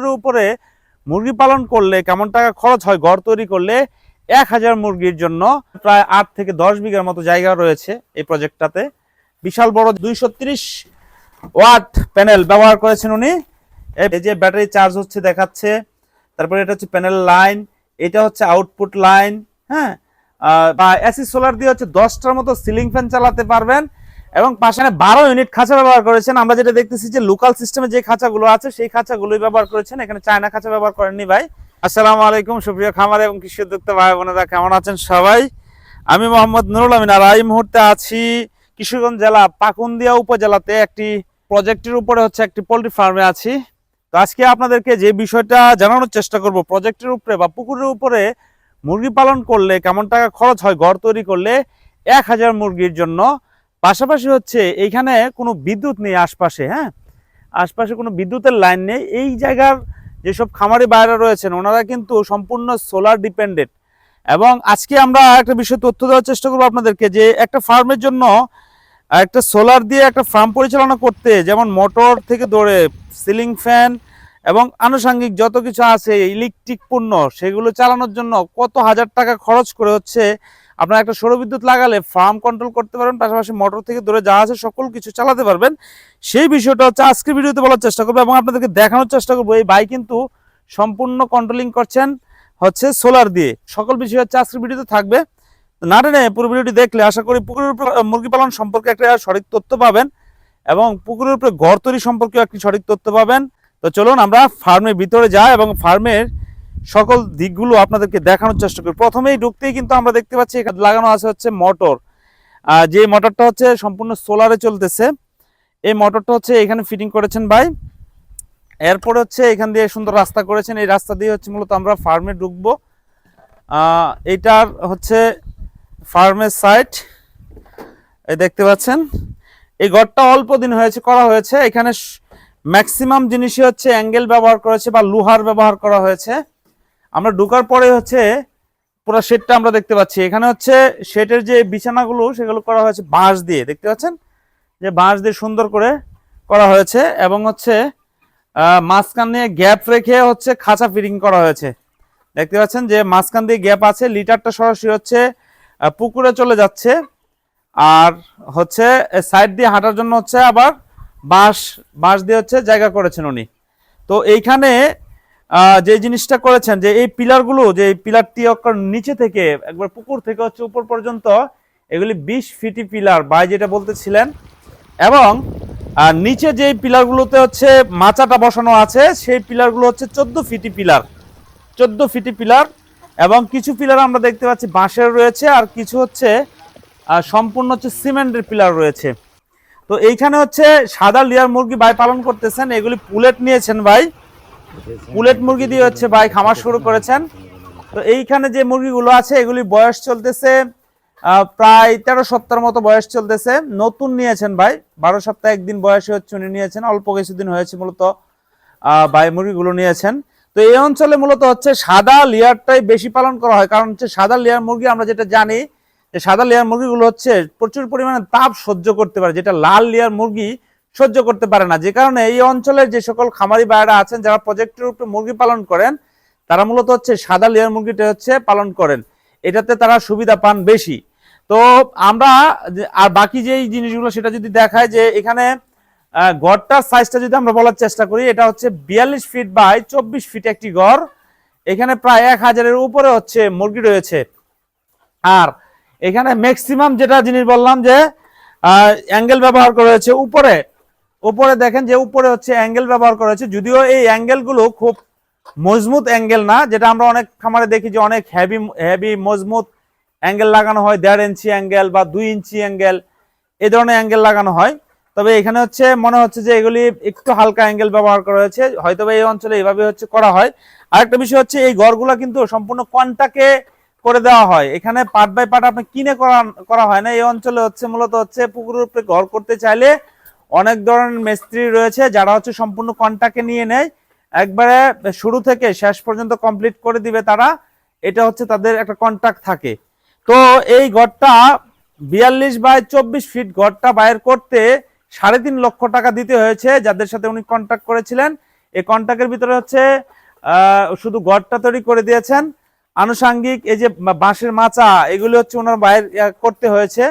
পুকুরের উপরে মুরগি পালন করলে কেমন টাকা খরচ হয়, ঘর তৈরি করলে এক হাজার মুরগির জন্য প্রায় আট থেকে দশ বিঘার মতো জায়গা রয়েছে এই প্রজেক্টটাতে। বিশাল বড় দুইশো ত্রিশ ওয়াট প্যানেল ব্যবহার করেছেন উনি। এই যে ব্যাটারি চার্জ হচ্ছে দেখাচ্ছে, তারপরে এটা হচ্ছে প্যানেল লাইন, এটা হচ্ছে আউটপুট লাইন হ্যাঁ? বা এসি সোলার দিয়ে হচ্ছে দশটার মতো সিলিং ফ্যান চালাতে পারবেন। এবং পাশে বারো ইউনিট খাঁচা ব্যবহার করেছেন। আমরা যেটা দেখতেছি যে লোকাল সিস্টেমে যে খাঁচাগুলো আছে, সেই খাঁচাগুলোই ব্যবহার করেছেন। এখানে চায়না খাঁচা ব্যবহার করেননি ভাই। আসসালামু আলাইকুম, সুপ্রিয় খামার এবং কৃষি উদ্যোক্তা ভাই বোনেরা, কেমন আছেন সবাই? আমি মোহাম্মদ নুরুল আমিন আর এই মুহূর্তে আছি কিশোরগঞ্জ জেলা পাকুন্দিয়া উপজেলাতে। একটি প্রজেক্টের উপরে হচ্ছে একটি পোলট্রি ফার্মে আছি। তো আজকে আপনাদেরকে যে বিষয়টা জানানোর চেষ্টা করব, প্রজেক্টের উপরে বা পুকুরের উপরে মুরগি পালন করলে কেমন টাকা খরচ হয়, ঘর তৈরি করলে এক হাজার মুরগির জন্য পাশাপাশি হচ্ছে এইখানে কোনো বিদ্যুৎ নেই আশপাশে হ্যাঁ? আশপাশে কোনো বিদ্যুতের লাইন নেই। এই জায়গার যেসব খামারি বাইরা রয়েছেন, ওনারা কিন্তু সম্পূর্ণ সোলার ডিপেন্ডেন্ট এবং আজকে আমরা একটা বিষয় তথ্য দেওয়ার চেষ্টা করব আপনাদেরকে, যে একটা ফার্মের জন্য একটা সোলার দিয়ে একটা ফার্ম পরিচালনা করতে, যেমন মোটর থেকে ধরে সিলিং ফ্যান এবং আনুষাঙ্গিক যত কিছু আছে ইলেকট্রিক পণ্য, সেগুলো চালানোর জন্য কত হাজার টাকা খরচ করে হচ্ছে আপনার একটা সৌরবিদ্যুৎ লাগালে ফার্ম কন্ট্রোল করতে পারবেন, পাশাপাশি মোটর থেকে দূরে যা আছে সকল কিছু চালাতে পারবেন। সেই বিষয়টা হচ্ছে আজকের ভিডিওতে বলার চেষ্টা করব এবং আপনাদেরকে দেখানোর চেষ্টা করব। এই ভাই কিন্তু সম্পূর্ণ কন্ট্রোলিং করছেন হচ্ছে সোলার দিয়ে। সকল বিষয় হচ্ছে আজকের ভিডিওতে থাকবে। না টেনে পুরো ভিডিওটি দেখলে আশা করি পুকুরের উপর মুরগি পালন সম্পর্কে একটা সঠিক তথ্য পাবেন এবং পুকুরের উপরে ঘর তৈরি সম্পর্কেও একটি সঠিক তথ্য পাবেন। তো চলুন আমরা ফার্মের ভিতরে যাই এবং ফার্মের সকল দিকগুলো আপনাদেরকে দেখানোর চেষ্টা করি। প্রথমেই ঢুকতেই কিন্তু আমরা দেখতে পাচ্ছি এখানে লাগানো আছে হচ্ছে মোটর। যে মোটরটা হচ্ছে সম্পূর্ণ সোলারে চলতেছে, এই মোটরটা হচ্ছে এখানে ফিটিং করেছেন ভাই। এরপরে হচ্ছে এখান দিয়ে সুন্দর রাস্তা করেছেন। এই রাস্তা দিয়ে হচ্ছে মূলত আমরা ফার্মে ঢুকবো। এইটার হচ্ছে ফার্মের সাইট এই দেখতে পাচ্ছেন। এই ঘরটা অল্প দিন হয়েছে, করা হয়েছে। এখানে ম্যাক্সিমাম জিনিসই হচ্ছে অ্যাঙ্গেল ব্যবহার করেছে বা লোহার ব্যবহার করা হয়েছে। আমরা ঢোকার পরে হচ্ছে পুরো শেডটা আমরা দেখতে পাচ্ছি। এখানে হচ্ছে শেডের যে বিছানাগুলো, সেগুলো করা হয়েছে বাঁশ দিয়ে। দেখতে পাচ্ছেন? যে বাঁশ দিয়ে সুন্দর করে করা হয়েছে এবং হচ্ছে মাঝখান দিয়ে গ্যাপ রেখে হচ্ছে খাঁচা ফিটিং করা হয়েছে। দেখতে পাচ্ছেন যে মাঝখান দিয়ে গ্যাপ আছে লিটারটা সরাসরি হচ্ছে পুকুরে চলে যাচ্ছে। আর হচ্ছে সাইড দিয়ে হাঁটার জন্য হচ্ছে আবার বাঁশ বাঁশ দিয়ে হচ্ছে জায়গা করেছেন উনি। তো এইখানে যে জিনিসটা করেছেন, যে এই পিলারগুলো, যে পিলারটি অক্ষর নিচে থেকে, একবার পুকুর থেকে হচ্ছে উপর পর্যন্ত, এগুলি বিশ ফিটি পিলার বাই যেটা বলতেছিলেন। এবং নিচে যে পিলারগুলোতে হচ্ছে মাচাটা বসানো আছে, সেই পিলারগুলো হচ্ছে চোদ্দ ফিটি পিলার। চোদ্দ ফিটি পিলার এবং কিছু পিলার আমরা দেখতে পাচ্ছি বাঁশের রয়েছে, আর কিছু হচ্ছে সম্পূর্ণ হচ্ছে সিমেন্টের পিলার রয়েছে। তো এইখানে হচ্ছে সাদা লিয়ার মুরগি ভাই পালন করতেছেন, এগুলি পুলেট নিয়েছেন ভাই। পুলেট মুরগি দিয়ে হচ্ছে ভাই খামার শুরু করেছেন। তো এইখানে যে মুরগিগুলো আছে, এগুলি বয়স চলতেছে প্রায় তেরো সপ্তাহের মতো বয়স চলতেছে। নতুন নিয়েছেন ভাই, বারো সপ্তাহ একদিন বয়সে হচ্ছে উনি নিয়েছেন, অল্প কিছুদিন হয়েছে মূলত ভাই মুরগিগুলো নিয়েছেন। তো এই অঞ্চলে মূলত হচ্ছে সাদা লেয়ারটাই বেশি পালন করা হয়, কারণ হচ্ছে সাদা লেয়ার মুরগি আমরা যেটা জানি যে সাদা লেয়ার মুরগিগুলো হচ্ছে প্রচুর পরিমাণে তাপ সহ্য করতে পারে, যেটা লাল লেয়ার মুরগি সহ্য করতে পারে না। যে কারণে এই অঞ্চলের যে সকল খামারি ভাইয়েরা আছেন, যারা প্রজেক্টের উপরে মুরগি পালন করেন, তারা মূলত হচ্ছে সাদা লেয়ার মুরগিটা হচ্ছে পালন করেন। এটাতে তারা সুবিধা পান বেশি। তো আমরা আর বাকি যেই জিনিসগুলো সেটা যদি দেখায় যে এখানে গড়টার সাইজটা যদি আমরা বলার চেষ্টা করি, এটা হচ্ছে বিয়াল্লিশ ফিট বাই চব্বিশ ফিট একটি গড়। এখানে প্রায় এক হাজারের উপরে হচ্ছে মুরগি রয়েছে। আর এখানে ম্যাক্সিমাম যেটা জিনিস বললাম যে অ্যাঙ্গেল ব্যবহার করা হয়েছে উপরে। উপরে দেখেন যে উপরে হচ্ছে অ্যাঙ্গেল ব্যবহার করা হয়েছে। যদিও এই অ্যাঙ্গেলগুলো খুব মজবুত অ্যাঙ্গেল না, যেটা আমরা অনেক খামারে দেখি যে অনেক হেভি হেভি মজবুত অ্যাঙ্গেল লাগানো হয়। দেড় ইঞ্চি অ্যাঙ্গেল বা দুই ইঞ্চি অ্যাঙ্গেল এই ধরনের অ্যাঙ্গেল লাগানো হয়। তবে এখানে হচ্ছে মনে হচ্ছে যে এগুলি একটু হালকা অ্যাঙ্গেল ব্যবহার করা হয়েছে। হয়তো এই অঞ্চলে এইভাবে হচ্ছে করা হয়। আরেকটা বিষয় হচ্ছে এই ঘরগুলো কিন্তু সম্পূর্ণ কন্টাকে করে দেওয়া হয়। এখানে পার্ট বাই পার্ট আপনি কিনে করা হয় না। এই অঞ্চলে হচ্ছে মূলত হচ্ছে পুকুরের উপরে ঘর করতে চাইলে অনেক ধরনের মিস্ত্রি রয়েছে যারা হচ্ছে সম্পূর্ণ কন্টাকে নিয়ে নেয়। একবারে শুরু থেকে শেষ পর্যন্ত কমপ্লিট করে দিবে তারা। এটা হচ্ছে তাদের একটা কন্ট্রাক্ট থাকে। তো এই ঘরটা বিয়াল্লিশ বাই চব্বিশ ফিট ঘরটা বাইর করতে সাড়ে তিন লক্ষ টাকা দিতে হয়েছে যাদের সাথে উনি কন্ট্যাক্ট করেছিলেন। এই কন্ট্রাক্টের ভিতরে হচ্ছে শুধু ঘরটা তৈরি করে দিয়েছেন। আনুষাঙ্গিক, এই যে বাঁশের মাচা, এগুলো হচ্ছে ওনার বাইরে করতে হয়েছে।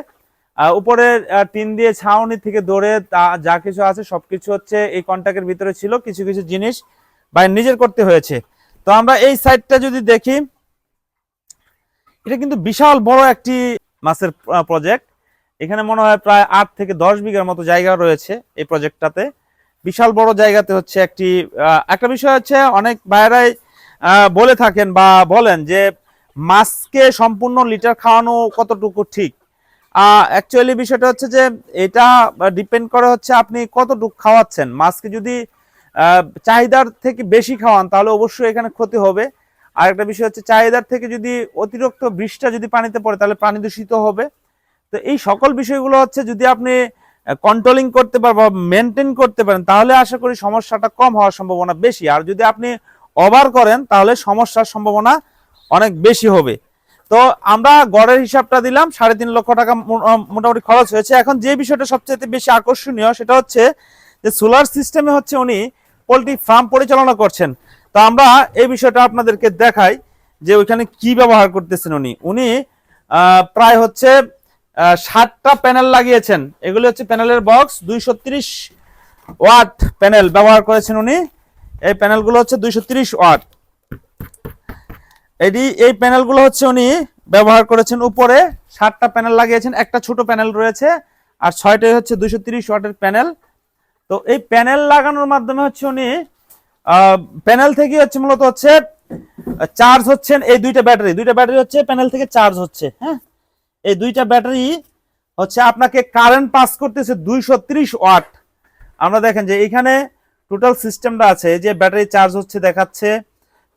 উপরে টিন দিয়ে ছাউনি থেকে দৌড়ে যা কিছু আছে, সবকিছু হচ্ছে এই কন্ট্রাক্টের ভিতরে ছিল, কিছু কিছু জিনিস বাইরে নিজের করতে হয়েছে। তো আমরা এই সাইডটা যদি দেখি, এটা কিন্তু বিশাল বড় একটি মাছের প্রজেক্ট এখানে মনে হয় প্রায় আট থেকে দশ বিঘার মতো জায়গা রয়েছে এই প্রজেক্টটাতে বিশাল বড় জায়গাতে হচ্ছে একটি একটা বিষয় হচ্ছে অনেক বাইরাই বলে থাকেন বা বলেন যে মাছকে সম্পূর্ণ লিটার খাওয়ানো কতটুকু ঠিক? অ্যাকচুয়ালি বিষয়টা হচ্ছে যে এটা ডিপেন্ড করে হচ্ছে আপনি কতটুকু খাওয়াচ্ছেন। মাছকে যদি চাহিদার থেকে বেশি খাওয়ান, তাহলে অবশ্যই এখানে ক্ষতি হবে। আর একটা বিষয় হচ্ছে চাহিদার থেকে যদি অতিরিক্ত বৃষ্টিটা যদি পানিতে পড়ে, তাহলে পানি দূষিত হবে। তো এই সকল বিষয়গুলো হচ্ছে যদি আপনি কন্ট্রোলিং করতে পারেন বা মেনটেন করতে পারেন, তাহলে আশা করি সমস্যাটা কম হওয়ার সম্ভাবনা বেশি। আর যদি আপনি ওভার করেন, তাহলে সমস্যার সম্ভাবনা অনেক বেশি হবে। তো আমরা গড়ের হিসাবটা দিলাম, সাড়ে তিন লক্ষ টাকা মোটামুটি খরচ হয়েছে। এখন যে বিষয়টা সবচেয়ে বেশি আকর্ষণীয় সেটা হচ্ছে যে সোলার সিস্টেমে হচ্ছে উনি পোলট্রি ফার্ম পরিচালনা করছেন। তো আমরা এই বিষয়টা আপনাদেরকে দেখাই যে ওইখানে কি ব্যবহার করতেছেন উনি। উনি প্রায় হচ্ছে ষাটটা প্যানেল লাগিয়েছেন। এগুলি হচ্ছে প্যানেলের বক্স, দুইশো ত্রিশ ওয়াট প্যানেল ব্যবহার করেছেন উনি। এই প্যানেলগুলো হচ্ছে দুইশো ত্রিশ ওয়াট। এটি এই প্যানেলগুলো হচ্ছে উনি ব্যবহার করেছেন উপরে। ষাটটা প্যানেল লাগিয়েছেন, একটা ছোট প্যানেল রয়েছে, আর ছয়টাই হচ্ছে দুইশো ওয়াটের প্যানেল। তো এই প্যানেল লাগানোর মাধ্যমে হচ্ছে উনি প্যানেল থেকে হচ্ছে মূলত হচ্ছে, চার্জ হচ্ছেন এই দুইটা ব্যাটারি। দুইটা ব্যাটারি হচ্ছে, প্যানেল থেকে চার্জ হচ্ছে হ্যাঁ? এই দুইটা ব্যাটারি হচ্ছে আপনাকে কারেন্ট পাস করতেছে দুইশো ত্রিশ ওয়াট। আমরা দেখেন যে এখানে টোটাল সিস্টেমটা আছে যে ব্যাটারি চার্জ হচ্ছে দেখাচ্ছে,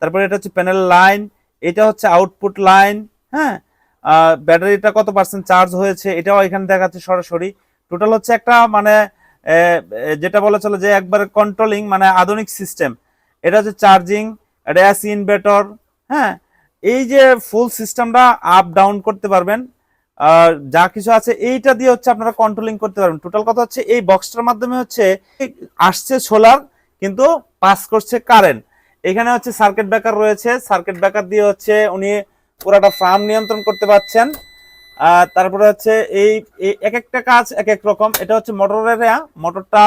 তারপরে এটা হচ্ছে প্যানেল লাইন এটা হচ্ছে আউটপুট লাইন হ্যাঁ? ব্যাটারিটা কত পার্সেন্ট চার্জ হয়েছে, এটাও এখানে দেখাচ্ছে সরাসরি। টোটাল হচ্ছে একটা মানে যেটা বলা চলে যে একবারে কন্ট্রোলিং মানে আধুনিক সিস্টেম এটা হচ্ছে চার্জিং এটা এসি ইনভার্টার হ্যাঁ? এই যে ফুল সিস্টেমটা আপ ডাউন করতে পারবেন যা কিছু আছে, এইটা দিয়ে হচ্ছে আপনারা কন্ট্রোলিং করতে পারবেন। টোটাল কথা হচ্ছে, এই বক্সটার মাধ্যমে হচ্ছে আসছে সোলার কিন্তু পাস করছে কারেন্ট এখানে হচ্ছে সার্কিট ব্রেকার রয়েছে। সার্কিট ব্রেকার দিয়ে হচ্ছে উনি পুরাটা ফার্ম নিয়ন্ত্রণ করতে পারছেন। তারপরে হচ্ছে এই এক একটা কাজ এক এক রকম। এটা হচ্ছে মোটরের মোটরটা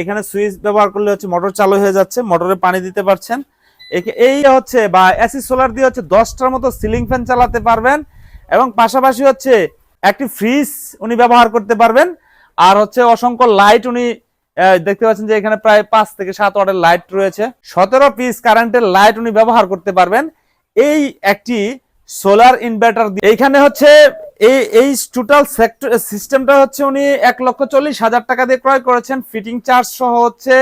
এখানে সুইচ ব্যবহার করলে হচ্ছে মোটর চালু হয়ে যাচ্ছে মোটরে পানি দিতে পারছেন। এই হচ্ছে, বা এসি সোলার দিয়ে হচ্ছে দশটার মতো সিলিং ফ্যান চালাতে পারবেন। এবং পাশাপাশি হচ্ছে একটি ফ্রিজ উনি ব্যবহার করতে পারবেন। আর হচ্ছে অসংখ্য লাইট উনি দেখতে পাচ্ছেন যে এখানে প্রায় পাঁচ থেকে সাত ওয়াটের লাইট রয়েছে। সতেরো পিস কারেন্টের লাইট উনি ব্যবহার করতে পারবেন। এই একটি সোলার ইনভার্টার এইখানে হচ্ছে এই এই টোটাল সেক্টর সিস্টেমটা হচ্ছে উনি এক লক্ষ চল্লিশ হাজার টাকা দিয়ে ক্রয় করেছেন। ফিটিং চার্জ সহ হচ্ছে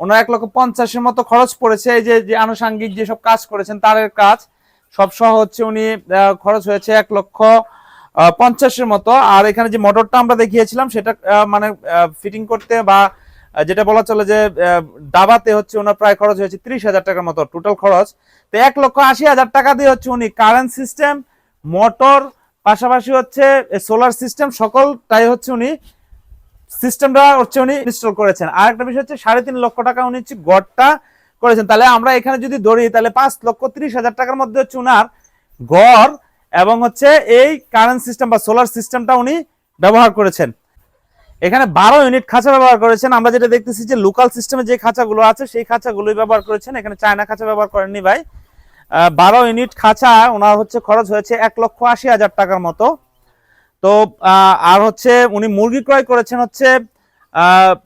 ওনার এক লক্ষ পঞ্চাশের মতো খরচ পড়েছে। এই যে যে আনুষাঙ্গিক যেসব কাজ করেছেন, তারের কাজ সব সহ হচ্ছে উনি খরচ হয়েছে এক লক্ষ পঞ্চাশের মতো। আর এখানে যে মোটরটা আমরা দেখিয়েছিলাম, সেটা মানে ফিটিং করতে বা যেটা বলা চলে যে দাবাতে হচ্ছে ওনার প্রায় খরচ হয়েছে ত্রিশ হাজার টাকার মতো টোটাল খরচ। তো এক লক্ষ আশি হাজার টাকা দিয়ে হচ্ছে উনি কারেন্ট সিস্টেম মোটর পাশাপাশি হচ্ছে সোলার সিস্টেম সকলটাই হচ্ছে উনি সিস্টেমটা হচ্ছে উনি ইনস্টল করেছেন। আর একটা বিষয় হচ্ছে সাড়ে তিন লক্ষ টাকা উনি হচ্ছে গড়টা করেছেন। তাহলে আমরা এখানে যদি ধরি, তাহলে পাঁচ লক্ষ ত্রিশ হাজার টাকার মধ্যে হচ্ছে উনার গড় এবং হচ্ছে এই কারেন্ট সিস্টেম বা সোলার সিস্টেমটা উনি ব্যবহার করেছেন। এখানে বারো ইউনিট খাঁচা ব্যবহার করেছেন। আমরা যেটা দেখতেছি যে লোকাল সিস্টেমে যে খাঁচাগুলো আছে, সেই খাঁচাগুলোই ব্যবহার করেছেন। এখানে চায়না খাঁচা ব্যবহার করেননি ভাই। বারো ইউনিট খাঁচা ওনার হচ্ছে খরচ হয়েছে এক লক্ষ আশি হাজার টাকার মতো। তো আর হচ্ছে উনি মুরগি ক্রয় করেছেন হচ্ছে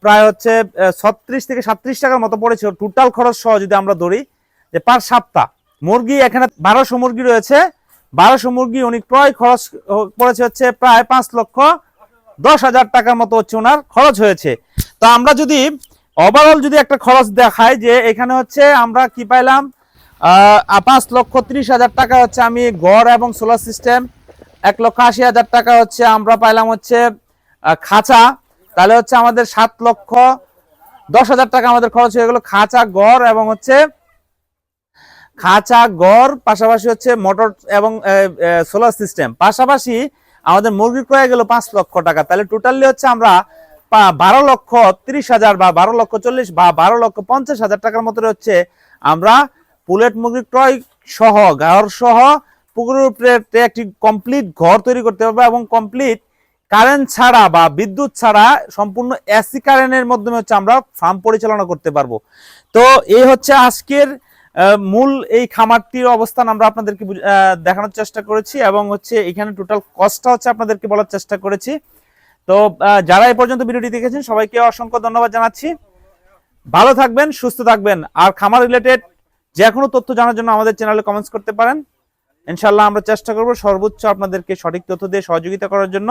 প্রায় হচ্ছে ছত্রিশ থেকে সাত্রিশ টাকার মতো পড়েছে। টোটাল খরচ সহ যদি আমরা ধরি, যে পার সপ্তাহ, মুরগি এখানে বারোশো মুরগি রয়েছে। বারোশো মুরগি উনি ক্রয় খরচ পড়েছে হচ্ছে প্রায় পাঁচ লক্ষ দশ হাজার টাকার মতো হচ্ছে ওনার খরচ হয়েছে। তো আমরা যদি ওভারঅল যদি একটা খরচ দেখাই যে এখানে হচ্ছে আমরা কি পাইলাম পাঁচ লক্ষ ত্রিশ হাজার টাকা হচ্ছে আমি গড় এবং সোলার সিস্টেম এক লক্ষ আশি হাজার টাকা হচ্ছে আমরা পাইলাম হচ্ছে খাঁচা। তাহলে হচ্ছে আমাদের সাত লক্ষ দশ হাজার টাকা আমাদের খরচ হয়ে গেল খাঁচা, গড় এবং হচ্ছে খাঁচা, গড়, পাশাপাশি হচ্ছে মোটর এবং সোলার সিস্টেম। পাশাপাশি আমাদের মুরগি ক্রয় গেল পাঁচ লক্ষ টাকা। তাহলে টোটালি হচ্ছে আমরা বারো লক্ষ তিরিশ হাজার বা বারো লক্ষ চল্লিশ বা বারো লক্ষ পঞ্চাশ হাজার টাকার মতো হচ্ছে আমরা পুলেট মুরগি ক্রয় সহ ঘর সহ পুকুরের উপরে একটি কমপ্লিট ঘর তৈরি করতে পারব এবং কমপ্লিট কারেন্ট ছাড়া বা বিদ্যুৎ ছাড়া সম্পূর্ণ এসি কারেন্টের মাধ্যমে হচ্ছে আমরা ফার্ম পরিচালনা করতে পারব। তো এই হচ্ছে আজকের মূল এই খামারটির অবস্থান আমরা আপনাদেরকে দেখানোর চেষ্টা করেছি এবং হচ্ছে এখানে টোটাল কস্টটা হচ্ছে আপনাদেরকে বলার চেষ্টা করেছি। তো যারা এই পর্যন্ত ভিডিওটি দেখেছেন, সবাইকে অসংখ্য ধন্যবাদ জানাচ্ছি। ভালো থাকবেন, সুস্থ থাকবেন। আর খামার রিলেটেড যে কোনো তথ্য জানার জন্য আমাদের চ্যানেলে কমেন্টস করতে পারেন। ইনশাল্লাহ আমরা চেষ্টা করব সর্বোচ্চ আপনাদেরকে সঠিক তথ্য দিয়ে সহযোগিতা করার জন্য।